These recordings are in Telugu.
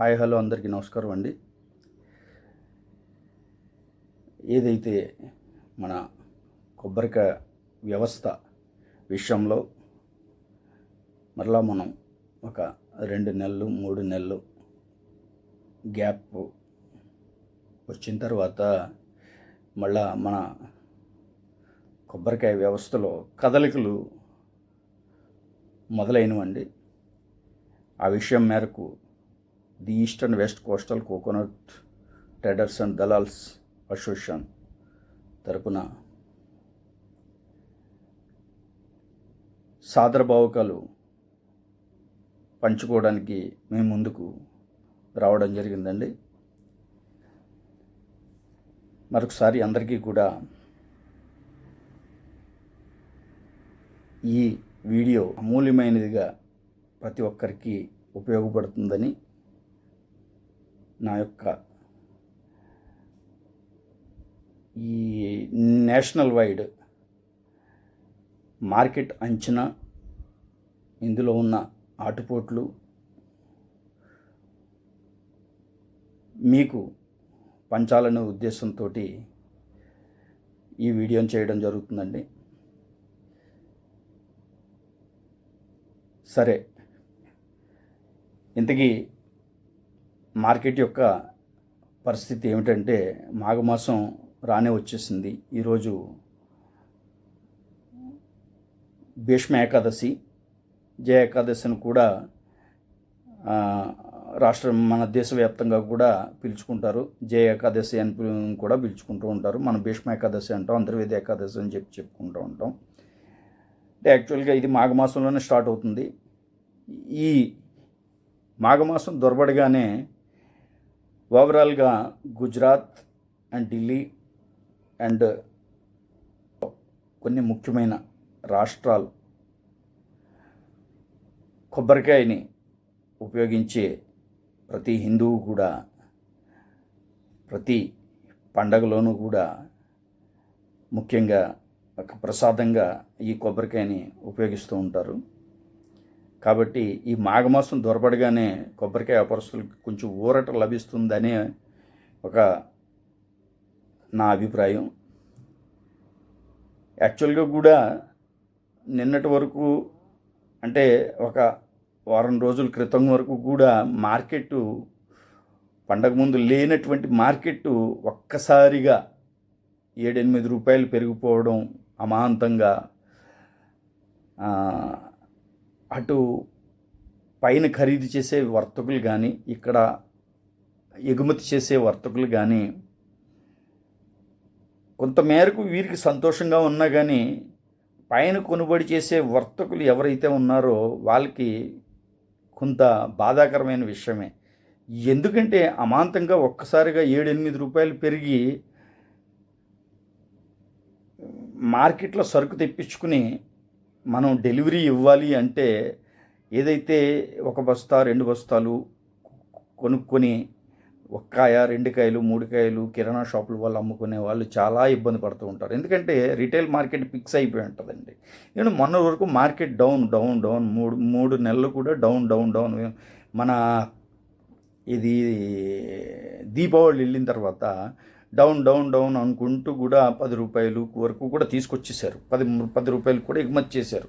హాయ్ హలో అందరికీ నమస్కారం అండి. ఏదైతే మన కొబ్బరికాయ వ్యవస్థ విషయంలో మరలా మనం ఒక రెండు నెలలు మూడు నెలలు గ్యాప్ వచ్చిన తర్వాత మళ్ళా మన కొబ్బరికాయ వ్యవస్థలో కదలికలు మొదలైనవండి. ఆ విషయం మేరకు the eastern west coastal coconut traders and Dalals association తరపున సాదరభావకాలు పంచుకోవడానికి మేము ముందుకు రావడం జరిగిందండి. మరొకసారి అందరికీ కూడా ఈ వీడియో అమూల్యమైనదిగా ప్రతి ఒక్కరికి ఉపయోగపడుతుందని నా యొక్క ఈ నేషనల్ వైడ్ మార్కెట్ అంచనా ఇందులో ఉన్న ఆటుపోట్లు మీకు పంచాలనే ఉద్దేశంతో ఈ వీడియోని చేయడం జరుగుతుందండి. సరే ఇంతకీ మార్కెట్ యొక్క పరిస్థితి ఏమిటంటే మాఘమాసం రానే వచ్చేసింది. ఈరోజు భీష్మ ఏకాదశి జయ ఏకాదశిని కూడా రాష్ట్రం మన దేశవ్యాప్తంగా కూడా పిలుచుకుంటారు. జయ ఏకాదశి అని కూడా పిలుచుకుంటూ ఉంటారు. మనం భీష్మ ఏకాదశి అంటాం అంతర్వేద ఏకాదశి అని చెప్పి చెప్పుకుంటూ ఉంటాం. అంటే యాక్చువల్గా ఇది మాఘమాసంలోనే స్టార్ట్ అవుతుంది. ఈ మాఘమాసం దొరబడగానే ఓవరాల్గా గుజరాత్ అండ్ ఢిల్లీ అండ్ కొన్ని ముఖ్యమైన రాష్ట్రాలు కొబ్బరికాయని ఉపయోగించే ప్రతి హిందువు కూడా ప్రతి పండగలోనూ కూడా ముఖ్యంగా ఒక ప్రసాదంగా ఈ కొబ్బరికాయని ఉపయోగిస్తూ ఉంటారు. కాబట్టి ఈ మాఘమాసం దొరపడగానే కొబ్బరికాయ వ్యాపారస్తులకు కొంచెం ఊరట లభిస్తుందనే ఒక నా అభిప్రాయం. యాక్చువల్గా కూడా నిన్నటి వరకు అంటే ఒక వారం రోజుల క్రితం వరకు కూడా మార్కెట్ పండగ ముందు లేనటువంటి మార్కెట్ ఒక్కసారిగా ఏడెనిమిది రూపాయలు పెరిగిపోవడం అమాంతంగా అటు పైన ఖరీదు చేసే వర్తకులు కానీ ఇక్కడ ఎగుమతి చేసే వర్తకులు కానీ కొంతమేరకు వీరికి సంతోషంగా ఉన్నా కానీ పైన కొనుబడి చేసే వర్తకులు ఎవరైతే ఉన్నారో వాళ్ళకి కొంత బాధాకరమైన విషయమే. ఎందుకంటే అమాంతంగా ఒక్కసారిగా ఏడు ఎనిమిది రూపాయలు పెరిగి మార్కెట్లో సరుకు తెప్పించుకుని మనం డెలివరీ ఇవ్వాలి అంటే ఏదైతే ఒక బస్తా రెండు బస్తాలు కొనుక్కొని ఒక్కాయ రెండు కాయలు మూడు కాయలు కిరాణా షాపుల వాళ్ళు అమ్ముకునే వాళ్ళు చాలా ఇబ్బంది పడుతూ ఉంటారు. ఎందుకంటే రిటైల్ మార్కెట్ ఫిక్స్ అయిపోయి ఉంటుందండి. నేను మొన్న వరకు మార్కెట్ డౌన్ డౌన్ డౌన్ మూడు మూడు నెలలు కూడా డౌన్ డౌన్ డౌన్. మన ఇది దీపావళి వెళ్ళిన తర్వాత డౌన్ డౌన్ డౌన్ అనుకుంటూ కూడా పది రూపాయలు వరకు కూడా తీసుకొచ్చేసారు పది పది రూపాయలు కూడా ఎగుమతి చేశారు.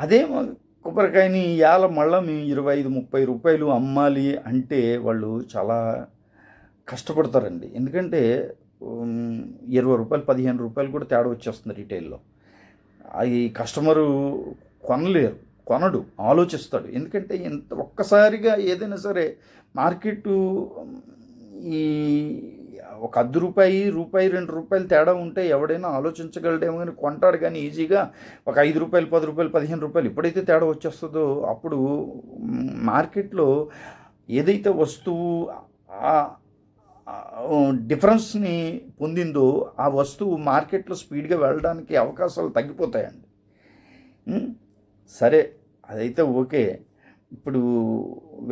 అదే కొబ్బరికాయని ఇవాళ మళ్ళీ మేము ఇరవై ఐదు ముప్పై రూపాయలు అమ్మాలి అంటే వాళ్ళు చాలా కష్టపడతారండి. ఎందుకంటే ఇరవై రూపాయలు పదిహేను రూపాయలు కూడా తేడా వచ్చేస్తుంది రీటైల్లో. అది కస్టమరు కొనలేరు కొనడు ఆలోచిస్తాడు. ఎందుకంటే ఇంత ఒక్కసారిగా ఏదైనా సరే మార్కెట్ ఈ ఒక అర్ధ రూపాయి రూపాయి రెండు రూపాయలు తేడా ఉంటే ఎవడైనా ఆలోచించగలడేమో కానీ కొంటాడు కానీ ఈజీగా ఒక ఐదు రూపాయలు పది రూపాయలు పదిహేను రూపాయలు ఎప్పుడైతే తేడా వచ్చేస్తుందో అప్పుడు మార్కెట్లో ఏదైతే వస్తువు డిఫరెన్స్ని పొందిందో ఆ వస్తువు మార్కెట్లో స్పీడ్గా వెళ్ళడానికి అవకాశాలు తగ్గిపోతాయండి. సరే అదైతే ఓకే. ఇప్పుడు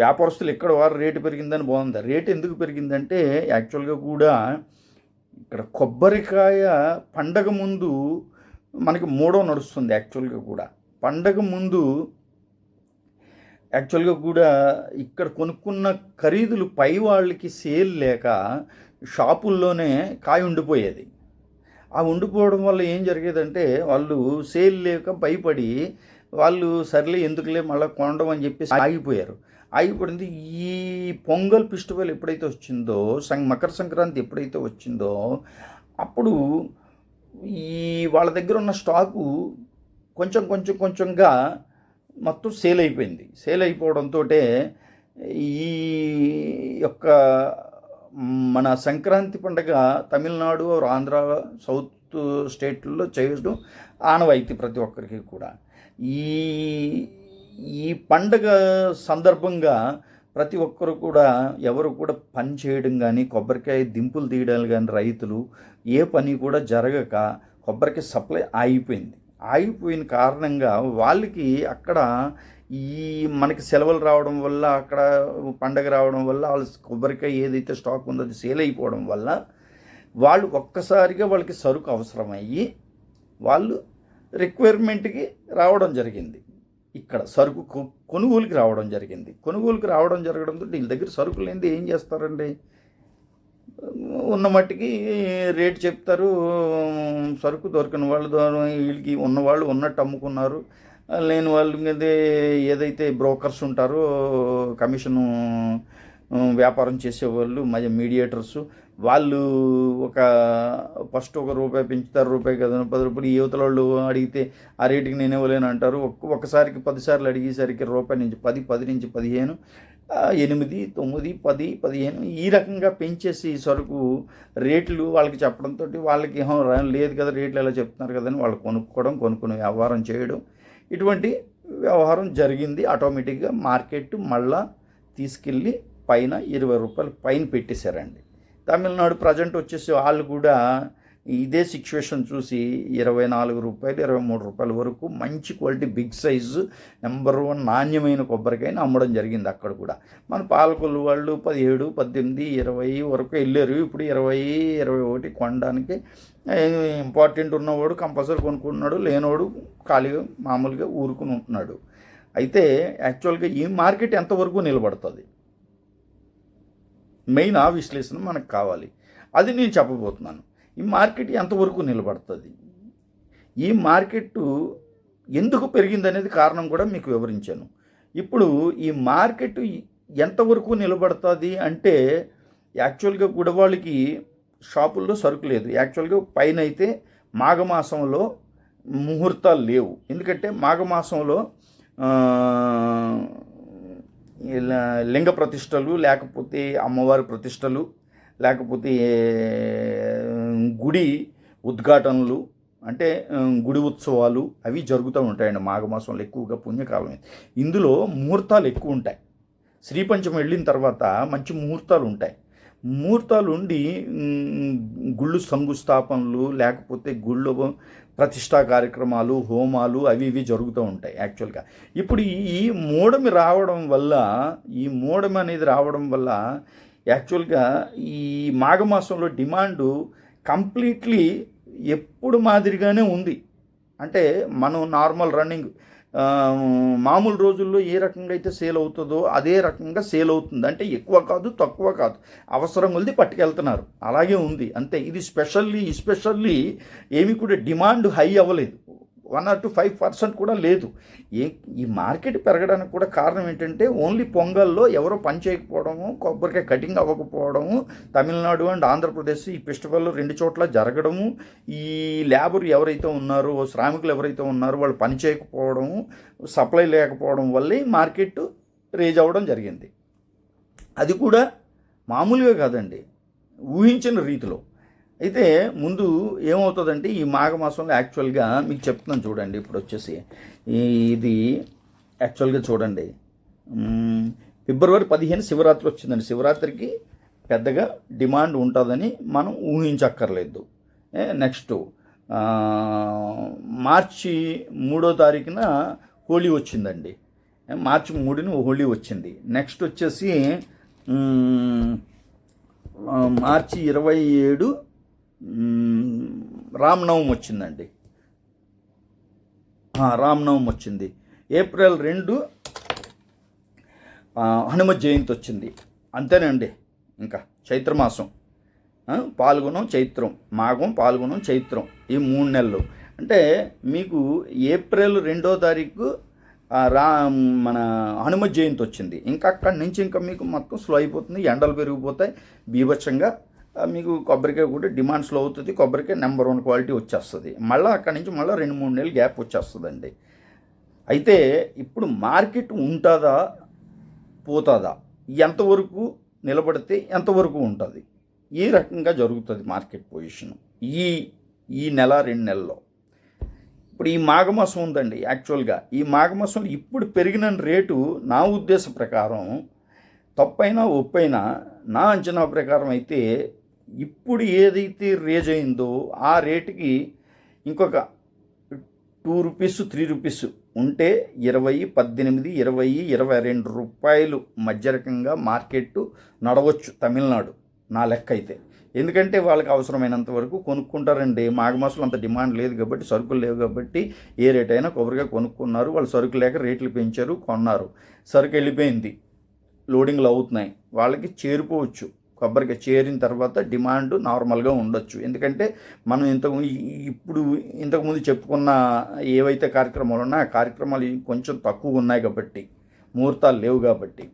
వ్యాపారస్తులు ఎక్కడ వారు రేటు పెరిగిందని బాగుంది. రేటు ఎందుకు పెరిగిందంటే యాక్చువల్గా కూడా ఇక్కడ కొబ్బరికాయ పండగ ముందు మనకి మూడో నడుస్తుంది యాక్చువల్గా కూడా. పండగ ముందు యాక్చువల్గా కూడా ఇక్కడ కొనుక్కున్న ఖరీదులు పై వాళ్ళకి సేల్ లేక షాపుల్లోనే కాయ ఉండిపోయేది. ఆ ఉండిపోవడం వల్ల ఏం జరిగేదంటే వాళ్ళు సేల్ లేక భయపడి వాళ్ళు సర్లే ఎందుకులే మళ్ళీ కొనడం అని చెప్పేసి ఆగిపోయారు. ఆగిపోయింది ఈ పొంగల్ ఫెస్టివల్ ఎప్పుడైతే వచ్చిందో సం మకర సంక్రాంతి ఎప్పుడైతే వచ్చిందో అప్పుడు ఈ వాళ్ళ దగ్గర ఉన్న స్టాకు కొంచెం కొంచెం కొంచెంగా మొత్తం సేల్ అయిపోయింది. సేల్ అయిపోవడంతో ఈ యొక్క మన సంక్రాంతి పండుగ తమిళనాడు ఆంధ్ర సౌత్ స్టేట్లలో చేయడం ఆనవాయితీ ప్రతి ఒక్కరికి కూడా. ఈ ఈ పండగ సందర్భంగా ప్రతి ఒక్కరు కూడా ఎవరు కూడా పని చేయడం కానీ కొబ్బరికాయ దింపులు తీయడాలు కానీ రైతులు ఏ పని కూడా జరగక కొబ్బరికాయ సప్లై ఆగిపోయింది. ఆగిపోయిన కారణంగా వాళ్ళకి అక్కడ ఈ మనకి సెలవులు రావడం వల్ల అక్కడ పండగ రావడం వల్ల వాళ్ళ కొబ్బరికాయ ఏదైతే స్టాక్ ఉందో అది సేల్ అయిపోవడం వల్ల వాళ్ళు ఒక్కసారిగా వాళ్ళకి సరుకు అవసరమయ్యి వాళ్ళు రిక్వైర్మెంట్కి రావడం జరిగింది. ఇక్కడ సరుకు కొ- కొనుగోలుకి రావడం జరిగింది. కొనుగోలుకి రావడం జరగడంతో వీళ్ళ దగ్గర సరుకు లేనిది ఏం చేస్తారండి? ఉన్న మట్టికి రేట్ చెప్తారు. సరుకు దొరికిన వాళ్ళు వీళ్ళకి ఉన్నవాళ్ళు ఉన్నట్టు అమ్ముకున్నారు. లేని వాళ్ళు అదే ఏదైతే బ్రోకర్స్ ఉంటారో కమిషను వ్యాపారం చేసేవాళ్ళు మధ్య మీడియేటర్స్ వాళ్ళు ఒక ఫస్ట్ ఒక రూపాయి పెంచుతారు రూపాయి కదా పది రూపాయలు. యువతల వాళ్ళు అడిగితే ఆ రేటుకి నేను ఇవ్వలేను అంటారు. ఒక్కసారికి పదిసార్లు అడిగేసరికి రూపాయి నుంచి పది పది నుంచి పదిహేను ఎనిమిది తొమ్మిది పది పదిహేను ఈ రకంగా పెంచేసి సరుకు రేట్లు వాళ్ళకి చెప్పడంతో వాళ్ళకి "హా, లేదు కదా రేట్లు ఎలా చెప్తున్నారు కదని వాళ్ళు కొనుక్కోవడం కొనుక్కుని వ్యవహారం చేయడం. ఇటువంటి వ్యవహారం జరిగింది. ఆటోమేటిక్గా మార్కెట్ మళ్ళా తీసుకెళ్ళి పైన ఇరవై రూపాయలు పైన పెట్టేశారండి. తమిళనాడు ప్రజెంట్ వచ్చేసి వాళ్ళు కూడా ఇదే సిచ్యువేషన్ చూసి ఇరవై నాలుగు రూపాయలు ఇరవై మూడు రూపాయల వరకు మంచి quality big size number one నాణ్యమైన కొబ్బరికాయని అమ్మడం జరిగింది అక్కడ కూడా. మన పాలకొల్లు వాళ్ళు పదిహేడు పద్దెనిమిది ఇరవై వరకు వెళ్ళారు. ఇప్పుడు ఇరవై ఇరవై ఒకటి కొనడానికి ఇంపార్టెంట్ ఉన్నవాడు కంపల్సరీ కొనుక్కున్నాడు లేనివాడు ఖాళీగా మామూలుగా ఊరుకుని ఉంటున్నాడు. అయితే యాక్చువల్గా ఈ మార్కెట్ ఎంతవరకు నిలబడుతుంది? మెయిన్ ఆ విశ్లేషణ మనకు కావాలి. అది నేను చెప్పబోతున్నాను. ఈ మార్కెట్ ఎంతవరకు నిలబడుతుంది? ఈ మార్కెట్ ఎందుకు పెరిగింది అనేది కారణం కూడా మీకు వివరించాను. ఇప్పుడు ఈ మార్కెట్ ఎంతవరకు నిలబడుతుంది అంటే యాక్చువల్గా గుడవాళ్ళకి షాపుల్లో సరుకు లేదు. యాక్చువల్గా పైన అయితే మాఘమాసంలో ముహూర్తాలు లేవు. ఎందుకంటే మాఘమాసంలో లింగ ప్రతిష్టలు లేకపోతే అమ్మవారి ప్రతిష్టలు లేకపోతే గుడి ఉద్ఘాటనలు అంటే గుడి ఉత్సవాలు అవి జరుగుతూ ఉంటాయండి మాఘమాసంలో ఎక్కువగా పుణ్యకాలం. ఇందులో ముహూర్తాలు ఎక్కువ ఉంటాయి. శ్రీపంచం వెళ్ళిన తర్వాత మంచి ముహూర్తాలు ఉంటాయి. ముహూర్తాలు ఉండి గుళ్ళు శంకుస్థాపనలు లేకపోతే గుళ్ళు ప్రతిష్టా కార్యక్రమాలు హోమాలు అవి ఇవి జరుగుతూ ఉంటాయి యాక్చువల్గా. ఇప్పుడు ఈ మూడమి రావడం వల్ల ఈ మూడమి అనేది రావడం వల్ల యాక్చువల్గా ఈ మాఘమాసంలో డిమాండు కంప్లీట్లీ ఎప్పుడు మాదిరిగానే ఉంది. అంటే మనం నార్మల్ రన్నింగ్ మామూలు రోజుల్లో ఏ రకంగా అయితే సేల్ అవుతుందో అదే రకంగా సేల్ అవుతుంది. అంటే ఎక్కువ కాదు తక్కువ కాదు. అవసరం ఉంది పట్టుకెళ్తున్నారు. అలాగే ఉంది. అంతే. ఇది స్పెషల్లీ ఎస్పెషల్లీ ఏమి కూడా డిమాండ్ హై అవ్వలేదు. One or two five percent కూడా లేదు. ఏ ఈ మార్కెట్ పెరగడానికి కూడా కారణం ఏంటంటే ఓన్లీ పొంగల్లో ఎవరో పని చేయకపోవడము కొబ్బరికాయ కటింగ్ అవ్వకపోవడము తమిళనాడు అండ్ ఆంధ్రప్రదేశ్ ఈ ఫెస్టివల్ రెండు చోట్ల జరగడము ఈ లేబర్ ఎవరైతే ఉన్నారో శ్రామికులు ఎవరైతే ఉన్నారో వాళ్ళు పని చేయకపోవడము సప్లై లేకపోవడం వల్లే మార్కెట్ రేజ్ అవ్వడం జరిగింది. అది కూడా మామూలుగా కాదండి. ఊహించిన రీతిలో. అయితే ముందు ఏమవుతుందంటే ఈ మాఘమాసంలో యాక్చువల్గా మీకు చెప్తున్నాను చూడండి ఇప్పుడు వచ్చేసి. ఇది యాక్చువల్గా చూడండి. ఫిబ్రవరి పదిహేను శివరాత్రి వచ్చిందండి. శివరాత్రికి పెద్దగా డిమాండ్ ఉంటుందని మనం ఊహించక్కర్లేదు. నెక్స్ట్ మార్చి మూడో తారీఖున హోలీ వచ్చిందండి. మార్చి మూడుని హోలీ వచ్చింది. నెక్స్ట్ వచ్చేసి మార్చి ఇరవై ఏడు మ్మ్, రామనవమి వచ్చిందండి. రామనవం రామనవమి వచ్చింది. ఏప్రిల్ రెండు హనుమ జయంతి వచ్చింది. అంతేనండి. ఇంకా చైత్రమాసం పాల్గొనం చైత్రం మాఘం పాల్గొనం చైత్రం ఈ మూడు నెలలు. అంటే మీకు ఏప్రిల్ రెండో తారీఖు రా మన హనుమ జయంతి వచ్చింది. ఇంకా అక్కడి నుంచి ఇంకా మీకు మొత్తం స్లో అయిపోతుంది ఎండలు పెరిగిపోతాయి బీభత్సంగా మీకు కొబ్బరికాయ కూడా డిమాండ్ స్లో అవుతుంది. కొబ్బరికాయ నెంబర్ వన్ క్వాలిటీ వచ్చేస్తుంది. మళ్ళీ అక్కడి నుంచి మళ్ళీ రెండు మూడు నెలలు గ్యాప్ వచ్చేస్తుందండి. అయితే ఇప్పుడు మార్కెట్ ఉంటుందా? పోతుందా? ఎంతవరకు నిలబడితే ఎంతవరకు ఉంటుంది? ఈ రకంగా జరుగుతుంది మార్కెట్ పొజిషన్ ఈ ఈ నెల రెండు నెలల్లో ఇప్పుడు ఈ మాఘమాసం ఉందండి యాక్చువల్గా. ఈ మాఘమాసంలో ఇప్పుడు పెరిగిన రేటు నా ఉద్దేశ ప్రకారం తప్పైనా ఒప్పైనా నా అంచనా ప్రకారం అయితే ఇప్పుడు ఏదైతే రేజ్ అయిందో ఆ రేటుకి ఇంకొక టూ రూపీస్ త్రీ రూపీస్ ఉంటే ఇరవై పద్దెనిమిది ఇరవై ఇరవై రెండు రూపాయలు మధ్య రకంగా మార్కెట్ నడవచ్చు తమిళనాడు నా లెక్క అయితే. ఎందుకంటే వాళ్ళకి అవసరమైనంత వరకు కొనుక్కుంటారండి. మాఘమాసంలో అంత డిమాండ్ లేదు కాబట్టి సరుకులు లేవు కాబట్టి ఏ రేట్ అయినా కొబ్బరిగా కొనుక్కున్నారు. వాళ్ళు సరుకు లేక రేట్లు పెంచారు కొన్నారు. సరుకు వెళ్ళిపోయింది. లోడింగ్లు అవుతున్నాయి. వాళ్ళకి చేరిపోవచ్చు కొబ్బరికాయ చేరిన తర్వాత డిమాండ్ నార్మల్గా ఉండొచ్చు. ఎందుకంటే మనం ఇంతకు ఇప్పుడు ఇంతకుముందు చెప్పుకున్న ఏవైతే కార్యక్రమాలు ఉన్నాయో ఆ కార్యక్రమాలు కొంచెం తక్కువ ఉన్నాయి కాబట్టి ముహూర్తాలు లేవు కాబట్టి.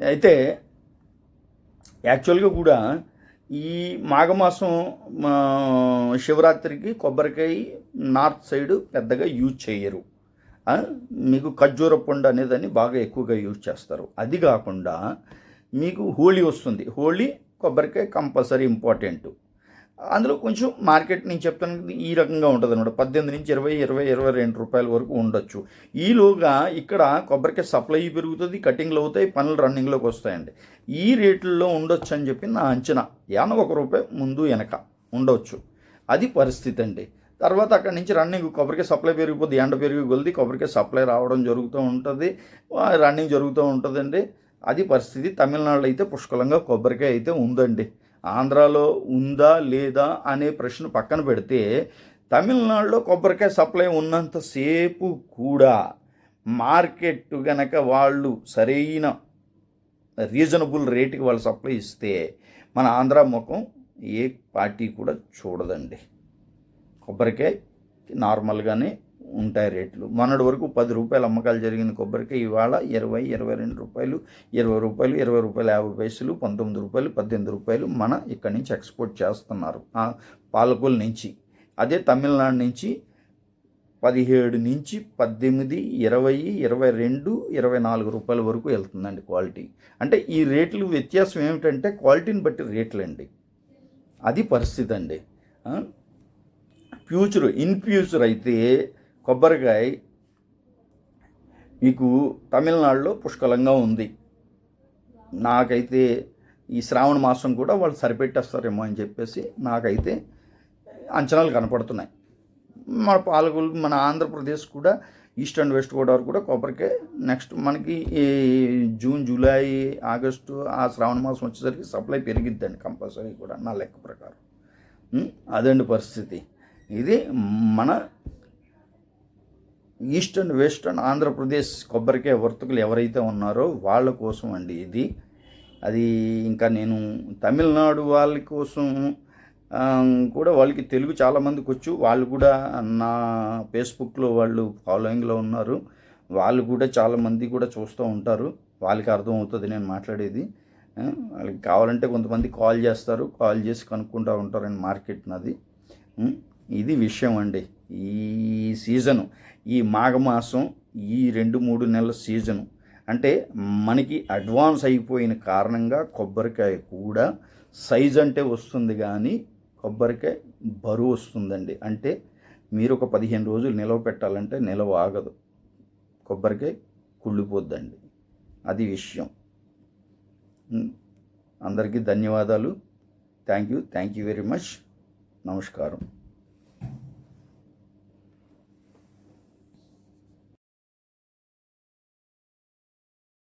అయితే యాక్చువల్గా కూడా ఈ మాఘమాసం శివరాత్రికి కొబ్బరికాయ నార్త్ సైడ్ పెద్దగా యూజ్ చేయరు. మీకు ఖర్జూర పండు అనేదాన్ని బాగా ఎక్కువగా యూజ్ చేస్తారు. అది కాకుండా మీకు హోళీ వస్తుంది. హోళీ కొబ్బరికాయ కంపల్సరీ ఇంపార్టెంట్. అందులో కొంచెం మార్కెట్ నేను చెప్తాను ఈ రకంగా ఉంటుంది అనమాట పద్దెనిమిది నుంచి ఇరవై ఇరవై ఇరవై రెండు రూపాయల వరకు ఉండొచ్చు. ఈలోగా ఇక్కడ కొబ్బరికాయ సప్లై పెరుగుతుంది కటింగ్లు అవుతాయి పనులు రన్నింగ్లోకి వస్తాయండి. ఈ రేట్లలో ఉండొచ్చు అని చెప్పి నా అంచనా. యాన ఒక రూపాయి ముందు వెనక ఉండొచ్చు. అది పరిస్థితి అండి. తర్వాత అక్కడి నుంచి రన్నింగ్ కొబ్బరికాయ సప్లై పెరిగిపోద్ది ఎండ పెరిగి కొలిది కొబ్బరికాయ సప్లై రావడం జరుగుతూ ఉంటుంది రన్నింగ్ జరుగుతూ ఉంటుందండి. అది పరిస్థితి తమిళనాడులో అయితే పుష్కలంగా కొబ్బరికాయ అయితే ఉందండి. ఆంధ్రాలో ఉందా లేదా అనే ప్రశ్న పక్కన పెడితే తమిళనాడులో కొబ్బరికాయ సప్లై ఉన్నంతసేపు కూడా మార్కెట్ గనక వాళ్ళు సరైన రీజనబుల్ రేటుకి వాళ్ళు సప్లై ఇస్తే మన ఆంధ్ర ముఖం ఏ పార్టీ కూడా చూడదండి. కొబ్బరికాయ నార్మల్గానే ఉంటాయి రేట్లు. మొన్నటి వరకు పది రూపాయలు అమ్మకాలు జరిగింది కొబ్బరికాయ ఇవాళ ఇరవై ఇరవై రెండు రూపాయలు ఇరవై రూపాయలు ఇరవై రూపాయలు యాభై పైసలు పంతొమ్మిది రూపాయలు పద్దెనిమిది రూపాయలు మన ఇక్కడి నుంచి ఎక్స్పోర్ట్ చేస్తున్నారు. పాలకుల నుంచి. అదే తమిళనాడు నుంచి పదిహేడు నుంచి పద్దెనిమిది ఇరవై ఇరవై రెండు ఇరవై నాలుగు రూపాయల వరకు వెళ్తుందండి క్వాలిటీ. అంటే ఈ రేట్లు వ్యత్యాసం ఏమిటంటే క్వాలిటీని బట్టి రేట్లు అండి అది పరిస్థితి అండి. ఫ్యూచర్ ఇన్ ఫ్యూచర్ అయితే కొబ్బరికాయ మీకు తమిళనాడులో పుష్కలంగా ఉంది. నాకైతే ఈ శ్రావణ మాసం కూడా వాళ్ళు సరిపెట్టేస్తారేమో అని చెప్పేసి నాకైతే అంచనాలు కనపడుతున్నాయి. మన పాలకులు మన ఆంధ్రప్రదేశ్ కూడా ఈస్ట్ అండ్ వెస్ట్ గోదావరి కూడా కొబ్బరికాయ నెక్స్ట్ మనకి ఈ జూన్ జూలై ఆగస్టు ఆ శ్రావణ మాసం వచ్చేసరికి సప్లై పెరిగిద్దండి కంపల్సరీ కూడా నా లెక్క ప్రకారం. అదండి పరిస్థితి. ఇది మన ఈస్ట్ అండ్ ఆంధ్రప్రదేశ్ కొబ్బరికాయ వర్తకులు ఎవరైతే ఉన్నారో వాళ్ళ కోసం అండి ఇది. అది ఇంకా నేను తమిళనాడు వాళ్ళ కోసం కూడా వాళ్ళకి తెలుగు చాలామందికి వచ్చు. వాళ్ళు కూడా నా ఫేస్బుక్లో వాళ్ళు ఫాలోయింగ్లో ఉన్నారు. వాళ్ళు కూడా చాలామంది కూడా చూస్తూ ఉంటారు. వాళ్ళకి అర్థం అవుతుంది నేను మాట్లాడేది. వాళ్ళకి కావాలంటే కొంతమంది కాల్ చేస్తారు. కాల్ చేసి కనుక్కుంటూ ఉంటారండి మార్కెట్ నాది. ఇది విషయం అండి. ఈ సీజను ఈ మాఘమాసం ఈ రెండు మూడు నెలల సీజను. అంటే మనకి అడ్వాన్స్ అయిపోయిన కారణంగా కొబ్బరికాయ కూడా సైజ్ అంటే వస్తుంది కానీ కొబ్బరికాయ బరువు వస్తుందండి. అంటే మీరు ఒక పదిహేను రోజులు నిలవ పెట్టాలంటే నిలవ ఆగదు. కొబ్బరికాయ కుళ్ళిపోద్దండి. అది విషయం. అందరికీ ధన్యవాదాలు. Thank you. Thank you very much. నమస్కారం.